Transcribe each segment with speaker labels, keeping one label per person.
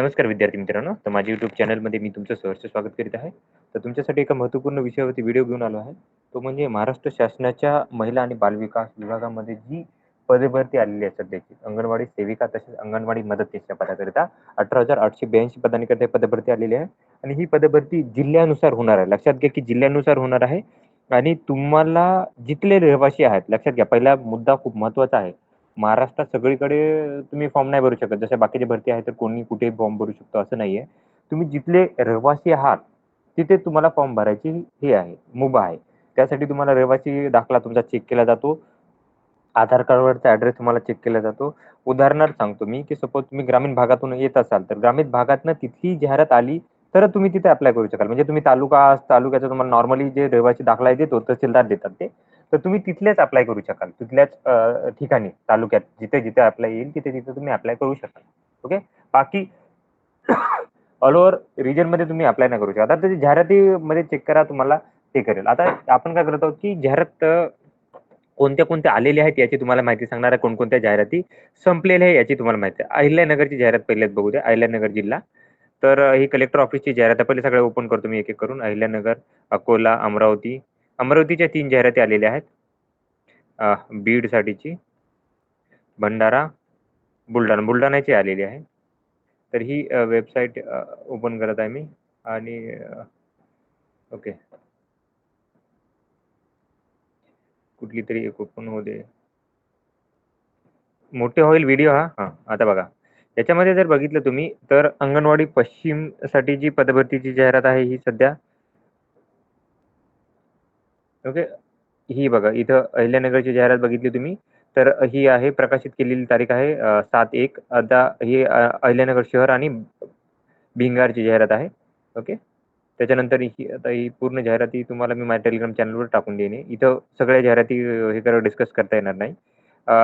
Speaker 1: नमस्कार विद्यार्थी मित्रांनो. तर माझ्या युट्यूब चॅनलमध्ये मी तुमचं सहर्ष स्वागत करीत आहे. तर तुमच्यासाठी एका महत्त्वपूर्ण विषयावरती व्हिडिओ घेऊन आलो आहे. तो म्हणजे महाराष्ट्र शासनाच्या महिला आणि बालविकास विभागामध्ये जी पदे भरती आलेली आहे सध्याची अंगणवाडी सेविका तसेच अंगणवाडी मदतनीसच्या पदाकरिता अठरा हजार आठशे ब्याऐंशी पदांकरिता ही पदभरती आलेली आहे. आणि ही पदभरती जिल्ह्यानुसार होणार आहे. लक्षात घ्या की जिल्ह्यानुसार होणार आहे. आणि तुम्हाला जिथले रहिवासी आहेत लक्षात घ्या पहिला मुद्दा खूप महत्त्वाचा आहे. महाराष्ट्रात सगळीकडे तुम्ही फॉर्म नाही भरू शकत. जसे बाकीचे भरती आहे तर कोणी कुठेही फॉर्म भरू शकतो असं नाहीये. तुम्ही जिथले रहिवासी आहात तिथे तुम्हाला फॉर्म भरायची हे आहे मुभा आहे. त्यासाठी तुम्हाला रहिवासी दाखला तुमचा चेक केला जातो. आधार कार्डवरचा ऍड्रेस तुम्हाला चेक केला जातो. उदाहरणार्थ सांगतो मी की सपोज तुम्ही ग्रामीण भागातून येत असाल तर ग्रामीण भागातनं तिथली जाहिरात आली तर तुम्ही तिथे अप्लाय करू शकाल. म्हणजे तुम्ही तालुका तालुक्याचा तुम्हाला नॉर्मली जे रहिवासी दाखला देतो तहसीलदार देतात ते. तर तुम्ही तिथलेच अप्लाय करू शकाल. तिथल्याच ठिकाणी तालुक्यात जिथे जिथे अप्लाय येईल तिथे तिथे तुम्ही अप्लाय करू शकाल. ओके बाकी ऑल ओव्हर रिजनमध्ये तुम्ही अप्लाय नाही करू शकता. आता त्याची जाहिरातीमध्ये चेक करा तुम्हाला ते करेल. आता आपण काय करत आहोत की जाहिरात कोणत्या कोणत्या आलेल्या आहेत याची तुम्हाला माहिती सांगणार आहे. कोणकोणत्या जाहिराती संपलेल्या आहे याची तुम्हाला माहिती आहे. अहिल्यानगरची जाहिरात पहिल्याच बघू द्या अहिल्यानगर जिल्हा. तर ही कलेक्टर ऑफिसची जाहिरात आहे. पहिले सगळे ओपन करतो मी एक एक करून. अहिल्यानगर अकोला अमरावती अमरावतीच्या तीन जाहिराती आलेल्या आहेत. बीडसाठीची भंडारा बुलढाणा बुलढाण्याची आलेली आहे. तर ही वेबसाईट ओपन करत आहे मी आणि ओके कुठली तरी एक ओपन होऊ दे. मोठे होईल व्हिडिओ हा. हां आता बघा. याच्यामध्ये जर बघितलं तुम्ही तर अंगणवाडी पश्चिमसाठी जी पदभरतीची जाहिरात आहे ही सध्या. ओके ही बघा इथं अहिल्यानगरची जाहिरात बघितली तुम्ही. तर ही आहे प्रकाशित केलेली तारीख आहे अ, सात एक. आता ही अ, अहिल्यानगर शहर आणि भिंगारची जाहिरात आहे. ओके त्याच्यानंतर ही आता ही पूर्ण जाहिराती तुम्हाला मी माझ्या टेलिग्राम चॅनलवर टाकून देईन. इथं सगळ्या जाहिराती अ, हे करा डिस्कस करता येणार नाही. अ,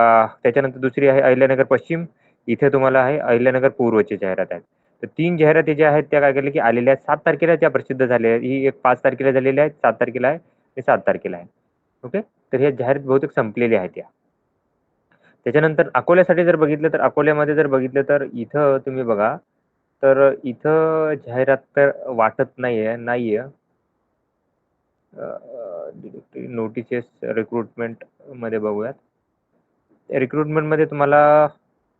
Speaker 1: त्याच्यानंतर दुसरी आहे अहिल्यानगर पश्चिम. इथे तुम्हाला आहे अहिल्यानगर पूर्वची जाहिरात आहे. तर तीन जाहिराती ज्या आहेत त्या काय केल्या की आलेल्या आहेत. सात तारखेला ज्या प्रसिद्ध झाल्या आहेत. ही एक पाच तारखेला झालेल्या आहेत सात तारखेला आहे. ते सात तारखेला आहे. ओके तर हे जाहिरात बहुतेक संपलेली आहेत या. त्याच्यानंतर अकोल्यासाठी जर बघितलं तर अकोल्यामध्ये जर बघितलं तर इथं तुम्ही बघा तर इथं जाहिरात तर वाटत नाहीये नाहीये. नोटिसेस रिक्रुटमेंटमध्ये बघूयात. रिक्रुटमेंटमध्ये तुम्हाला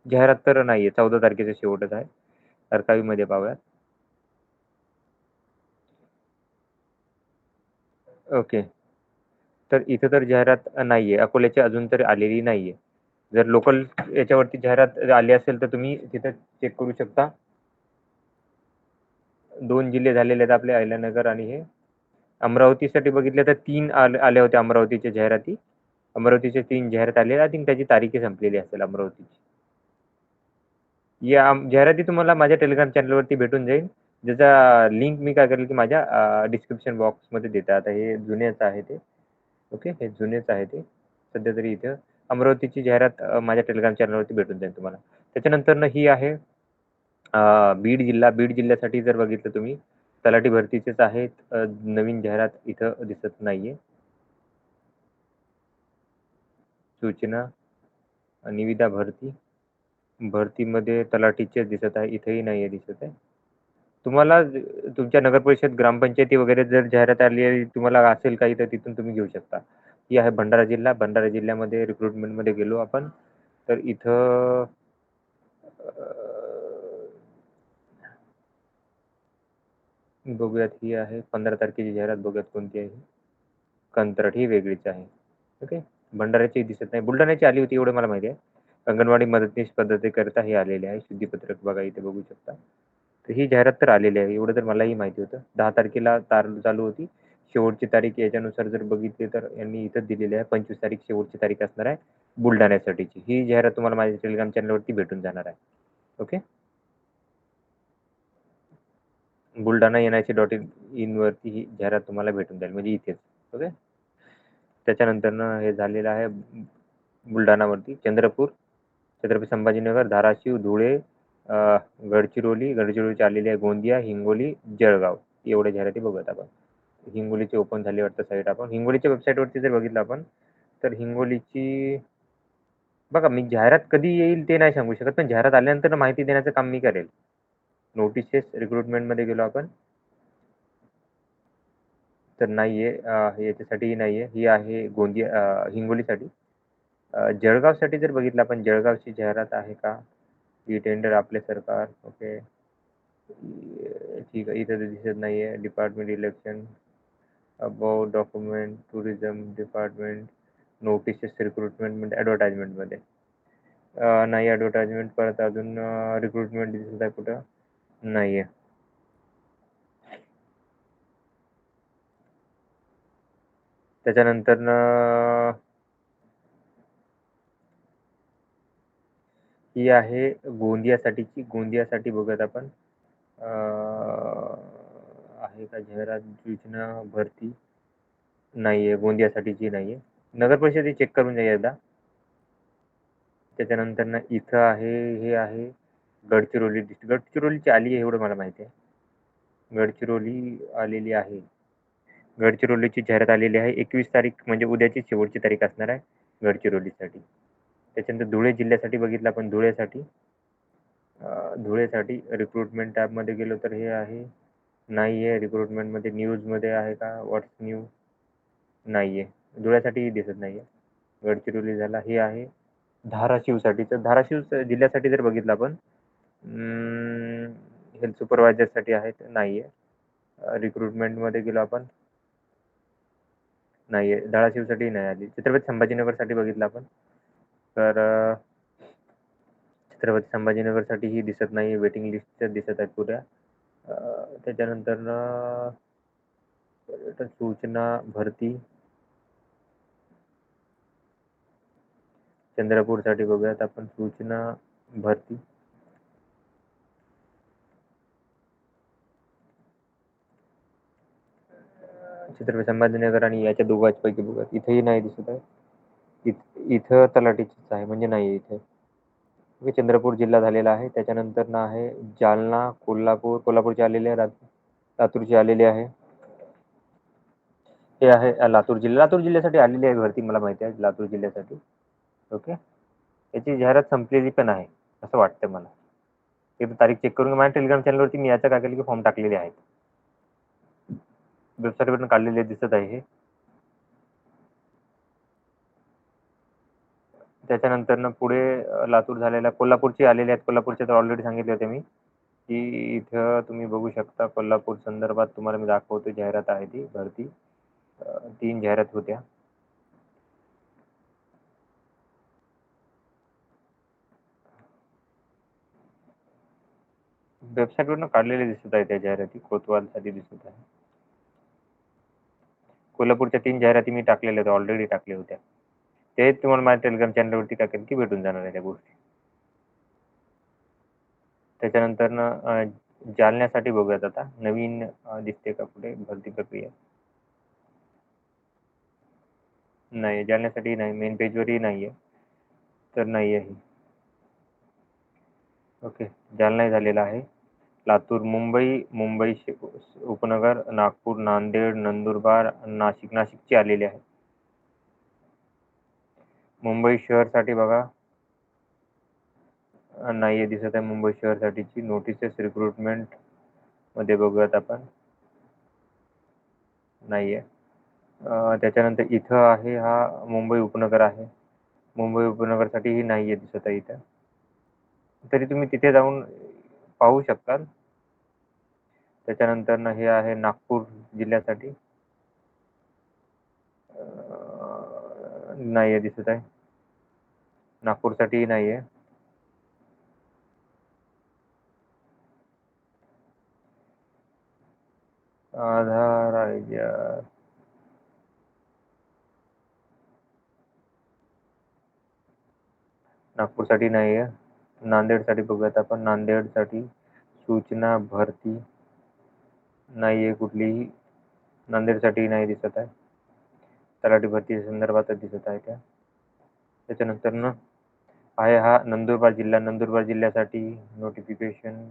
Speaker 1: जाहिरात तर नाहीये चौदा तारखेचा शेवटच आहे. अर्कावीमध्ये पाहूयात. ओके. तर इथं तर जाहिरात नाहीये. अकोल्याची अजून तरी आलेली नाहीये. जर लोकल याच्यावरती जाहिरात आली असेल तर तुम्ही तिथं चेक करू शकता. दोन जिल्हे झालेले आहेत आपले अहिल्यानगर आणि हे. अमरावतीसाठी बघितलं तर तीन आले आल्या होत्या अमरावतीच्या जाहिराती. अमरावतीचे तीन जाहिरात आलेल्या आय थिंक त्याची तारीखही संपलेली असेल अमरावतीची. या जाहिराती तुम्हाला माझ्या टेलिग्राम चॅनलवरती भेटून जाईल. ज्याचा लिंक मी काय करेल की माझ्या डिस्क्रिप्शन बॉक्समध्ये देते. आता हे जुनेच आहे ते. ओके हे जुनेच आहे ते. सध्या तरी इथं अमरावतीची जाहिरात माझ्या टेलिग्राम चॅनलवरती भेटून जाईल तुम्हाला. त्याच्यानंतर ही आहे बीड जिल्हा. बीड जिल्ह्यासाठी जर बघितलं तुम्ही तलाठी भरतीचेच आहेत. नवीन जाहिरात इथं दिसत नाहीये. सूचना निविदा भरती. भरतीमध्ये तलाठीचेच दिसत आहे. इथेही नाहीये दिसत आहे. तुम्हाला तुमच्या नगर परिषद ग्रामपंचायती वगैरे जर जाहिरात आली तुम्हाला असेल काही तर तिथून तुम्ही घेऊ शकता. ही आहे भंडारा जिल्हा. भंडारा जिल्ह्यामध्ये रिक्रुटमेंटमध्ये गेलो आपण. तर इथं बघूयात ही आहे. पंधरा तारखेची जाहिरात बघूयात कोणती आहे. कंत्राट ही वेगळीच आहे. ओके? भंडाऱ्याची दिसत नाही. बुलढाण्याची आली होती एवढं मला माहिती आहे. अंगणवाडी मदतनीस पद्धतीकरिता हे आलेले आहे. शुद्धीपत्रक बघा इथे बघू शकता. तर ही जाहिरात तर आलेली आहे. एवढं तर मलाही माहिती होतं. दहा तारखेला तार चालू होती. शेवटची तारीख याच्यानुसार जर बघितली तर यांनी इथं दिलेली आहे. पंचवीस तारीख शेवटची तारीख असणार आहे. बुलढाण्यासाठीची. ही जाहिरात तुम्हाला माझ्या टेलिग्राम चॅनलवरती भेटून जाणार आहे. Okay Buldhana N I C dot in इनवरती ही जाहिरात तुम्हाला भेटून जाईल. म्हणजे इथेच. ओके त्याच्यानंतर हे झालेलं आहे बुलढाणावरती. चंद्रपूर छत्रपती संभाजीनगर धाराशिव धुळे गडचिरोली गडचिरोलीची आलेली आहे गोंदिया हिंगोली जळगाव. एवढ्या जाहिराती बघत आपण. हिंगोलीचे ओपन झाले वाटतं साईट आपण. हिंगोलीच्या वेबसाईटवरती जर बघितलं आपण तर हिंगोलीची बघा मी जाहिरात कधी येईल ते नाही सांगू शकत पण जाहिरात आल्यानंतर माहिती देण्याचं काम मी करेल. नोटिसेस रिक्रुटमेंटमध्ये गेलो आपण. तर नाही आहे याच्यासाठीही नाही आहे ही आहे गोंदिया हिंगोलीसाठी. जळगावसाठी जर बघितलं आपण जळगावची जाहिरात आहे का? ही टेंडर आपले सरकार ओके ठीक आहे इथं तर दिसत म्हणजे नाही आहे department election about document tourism department notices रिक्रुटमेंटमध्ये ॲडव्हर्टाइजमेंटमध्ये नाही ॲडव्हर्टाइजमेंट परत अजून रिक्रुटमेंट दिसत आहे कुठं? नाही आहे त्याच्यानंतर ही आहे गोंदियासाठीची गोंदियासाठी बघूयात आपण आहे का जाहिरात योजना भरती? नाही आहे गोंदियासाठीची नाही आहे नगर परिषद चेक करून जाईल एकदा. त्याच्यानंतर ना इथं आहे हे आहे गडचिरोली डिस्ट्रिक्ट गडचिरोलीची आली आहे एवढं मला माहिती आहे. गडचिरोली आलेली आहे. गडचिरोलीची जाहिरात आलेली आहे. एकवीस तारीख म्हणजे उद्याची शेवटची तारीख असणार आहे गडचिरोलीसाठी. त्याच्यानंतर धुळे जिल्ह्यासाठी बघितलं आपण धुळेसाठी. धुळेसाठी रिक्रुटमेंट टॅबमध्ये गेलो तर हे आहे. नाही आहे रिक्रुटमेंटमध्ये न्यूजमध्ये आहे का? व्हॉट्स न्यूज नाही आहे धुळ्यासाठीही दिसत नाही आहे गडचिरोली झाला हे आहे. धाराशिवसाठी तर धाराशिव जिल्ह्यासाठी जर बघितलं आपण हेल्थ सुपरवायझरसाठी आहेत नाही आहे रिक्रुटमेंटमध्ये गेलो आपण नाही आहे धाराशिवसाठी नाही आली. छत्रपती संभाजीनगरसाठी बघितलं आपण तर छत्रपती संभाजीनगरसाठी ही दिसत नाही वेटिंग लिस्टच्या दिसत आहेत पुऱ्या. त्याच्यानंतर पर्यटन सूचना भरती. चंद्रपूरसाठी बघूयात आपण सूचना भरती. छत्रपती संभाजीनगर आणि याच्या दोघांपैकी बघूयात. इथेही नाही दिसत आहे. इथ इथं तलाठीचीच आहे म्हणजे नाही इथे. ओके चंद्रपूर जिल्हा झालेला आहे. त्याच्यानंतर ना आहे जालना कोल्हापूर कोल्हापूरची आलेली आहे लात- लातूरची आलेली आहे. हे आहे लातूर जिल्हा. लातूर जिल्ह्यासाठी आलेली आहे भरती मला माहिती आहे लातूर जिल्ह्यासाठी. ओके? याची जाहिरात संपलेली पण आहे असं वाटतं मला. ते तारीख चेक करून माझ्या टेलिग्राम चॅनलवरती मी याच्या काय केलं की फॉर्म टाकलेले आहेत. वेबसाईटवरून काढलेले दिसत आहे हे. त्याच्यानंतर पुढे लातूर झालेल्या कोल्हापूरची आलेली आहेत. कोल्हापूरचे तर ऑलरेडी सांगितले होते मी की इथं तुम्ही बघू शकता कोल्हापूर संदर्भात तुम्हाला मी दाखवतो जाहिरात आहे ती भरती. तीन जाहिरात होत्या. वेबसाईटवरून काढलेले दिसत आहे त्या जाहिराती कोतवालसाठी दिसत आहे. कोल्हापूरच्या तीन जाहिराती मी टाकलेल्या होत्या ऑलरेडी टाकल्या होत्या. ते तुम्हाला माझ्या टेलिग्राम चॅनलवरती काय की भेटून जाणार आहे त्या गोष्टी. त्याच्यानंतर जालन्यासाठी बघूयात आता. नवीन दिसते का पुढे? भरती प्रक्रिया. नाही जालन्यासाठी नाही. मेन पेजवरही नाही आहे तर नाही आहे ओके. जालना झालेला आहे. लातूर मुंबई मुंबई उपनगर नागपूर नांदेड नंदुरबार नाशिक. नाशिकची आलेली आहे. मुंबई शहरसाठी बघा. नाही आहे दिसत आहे मुंबई शहरसाठीची नोटिसेस रिक्रुटमेंटमध्ये बघूयात आपण. नाही आहे त्याच्यानंतर इथं आहे हा मुंबई उपनगर आहे. मुंबई उपनगरसाठीही नाही आहे दिसत आहे इथं. तरी तुम्ही तिथे जाऊन पाहू शकता त्याच्यानंतर हे आहे नागपूर जिल्ह्यासाठी. नाही आहे दिसत आहे. नागपूरसाठीही नाही आहे आधार आहे नागपूरसाठी नाही आहे नांदेडसाठी बघूयात आपण. नांदेडसाठी सूचना भरती नाही आहे कुठलीही. नांदेडसाठी नाही दिसत आहे. तलाठी भरती संदर्भात दिसत आहे त्या त्याच्यानंतर न आहे हा नंदुरबार जिल्हा. नंदुरबार जिल्ह्यासाठी नोटिफिकेशन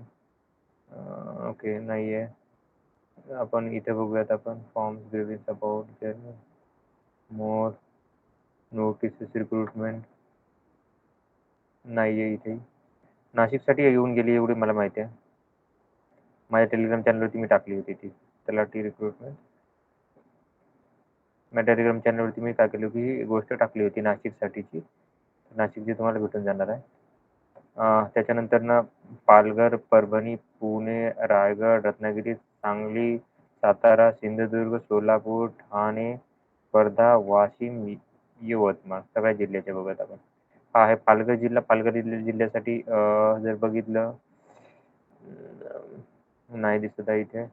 Speaker 1: ओके नाही आहे आपण इथे बघूयात आपण. फॉर्म ग्रेव्हिस अबाउट मोर नोटिसेस रिक्रुटमेंट नाही आहे इथे. नाशिकसाठी येऊन गेली एवढी मला माहिती आहे. माझ्या टेलिग्राम चॅनलवरती मी टाकली होती ती. तलाठी रिक्रुटमेंट माझ्या टेलिग्राम चॅनलवरती मी काय केलं की ही गोष्ट टाकली होती नाशिकसाठीची. नाशिकची तुम्हाला भेटून जाणार आहे. त्याच्यानंतर ना पालघर परभणी पुणे रायगड रत्नागिरी सांगली सातारा सिंधुदुर्ग सोलापूर ठाणे वर्धा वाशिम यवतमाळ. सगळ्या जिल्ह्याचे बघत आपण. हा आहे पालघर जिल्हा पालघर जिल्ह्यासाठी जर बघितलं नाही दिसत आहे इथे.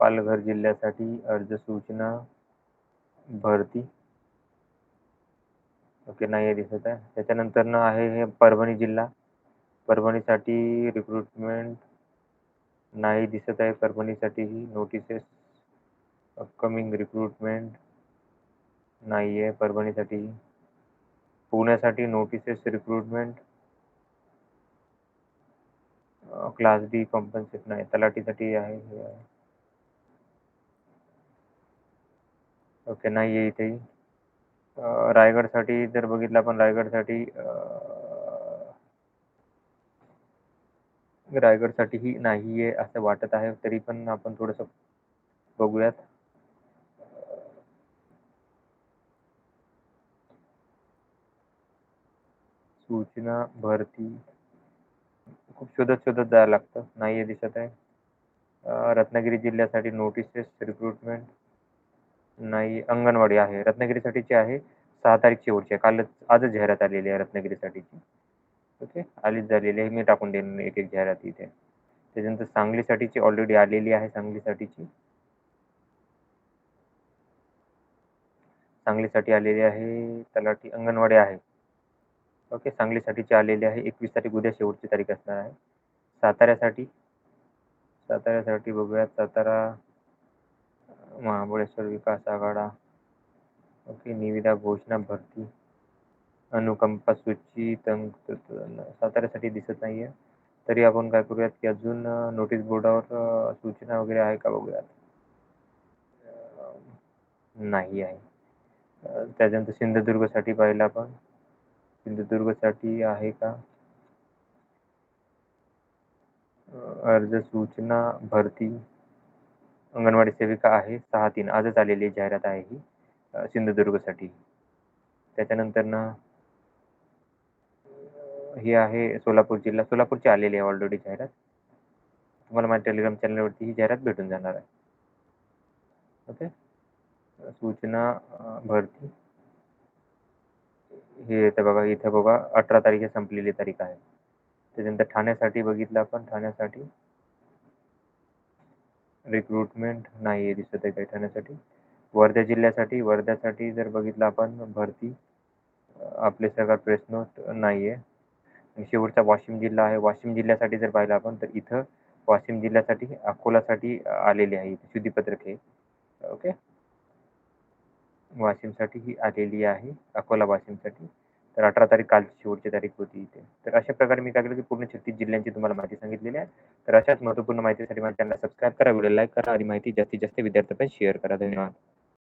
Speaker 1: पालघर जिल्ह्यासाठी अर्ज सूचना भरती. ओके नाही आहे दिसत आहे. त्याच्यानंतर ना आहे हे परभणी जिल्हा. परभणीसाठी रिक्रुटमेंट नाही दिसत आहे. परभणीसाठीही नोटिसेस अपकमिंग रिक्रुटमेंट नाही आहे. परभणीसाठी पुण्यासाठी notices recruitment class D compensate नाही. तलाठीसाठी आहे हे आहे ओके नाही आहे इथेही रायगडसाठी जर बघितलं आपण रायगडसाठी रायगडसाठीही नाही आहे असं वाटत आहे तरी पण आपण थोडंसं बघूयात. सूचना भरती. खूप शोधत शोधत जायला लागतं नाही आहे दिसत आहे. रत्नागिरी जिल्ह्यासाठी नोटिसेस रिक्रुटमेंट नाही अंगणवाडी आहे. रत्नागिरीसाठीची आहे. सहा तारीख शेवटची आहे. कालच आजच जाहिरात आलेली आहे रत्नागिरीसाठीची. ओके? आलीच झालेली आहे. मी टाकून देईन एक एक जाहिरात इथे. त्याच्यानंतर सांगलीसाठीची ऑलरेडी आलेली आहे सांगलीसाठीची. सांगलीसाठी आलेली आहे. तलाठी अंगणवाडी आहे. ओके? सांगलीसाठीची आलेली आहे. एकवीस तारीख उद्या शेवटची तारीख असणार आहे. साताऱ्यासाठी. साताऱ्यासाठी बघूयात. सातारा महाबळेश्वर विकास आघाडा ओके निविदा घोषणा भरती. अनुकंपा सूची तंग साताऱ्यासाठी दिसत नाही आहे तरी आपण काय करूयात की अजून नोटीस बोर्डावर सूचना वगैरे आहे का बघूयात? नाही आहे. त्याच्यानंतर सिंधुदुर्गसाठी पाहिलं आपण. सिंधुदुर्गसाठी आहे का? अर्ज सूचना भरती. अंगणवाडी सेविका आहे सहा तीन आजच आलेली जाहिरात आहे ही सिंधुदुर्गसाठी. त्याच्यानंतर ना ही आहे सोलापूर जिल्हा. सोलापूरची आलेली आहे ऑलरेडी जाहिरात. तुम्हाला माझ्या टेलिग्राम चॅनलवरती ही जाहिरात भेटून जाणार आहे. ओके सूचना भरती. हे येतं बघा इथे बघा अठरा तारीख संपलेली तारीख आहे. त्याच्यानंतर ठाण्यासाठी बघितलं आपण ठाण्यासाठी रिक्रुटमेंट नाही आहे दिसत आहे काही ठाण्यासाठी. वर्धा जिल्ह्यासाठी वर्ध्यासाठी जर बघितलं आपण भरती आपले सरकार प्रेस नोट नाही आहे शेवटचा वाशिम जिल्हा आहे. वाशिम जिल्ह्यासाठी जर पाहिलं आपण तर इथं वाशिम जिल्ह्यासाठी अकोलासाठी आलेली आहे. इथे शुद्धीपत्रक हे ओके? वाशिमसाठी ही आलेली आहे. अकोला वाशिमसाठी. तर अठरा तारीख कालची शेवटची तारीख होती इथे. तर अशा प्रकारे मी काय केलं की पूर्ण छत्तीस जिल्ह्यांची तुम्हाला माहिती सांगितलेली आहे. तर अशाच महत्त्वपूर्ण माहितीसाठी माझ्या चॅनल सबस्क्राईब करा व्हिडिओ लाईक करा आणि माहिती जास्तीत जास्त विद्यार्थ्यांपर्यंत शेअर करा. धन्यवाद.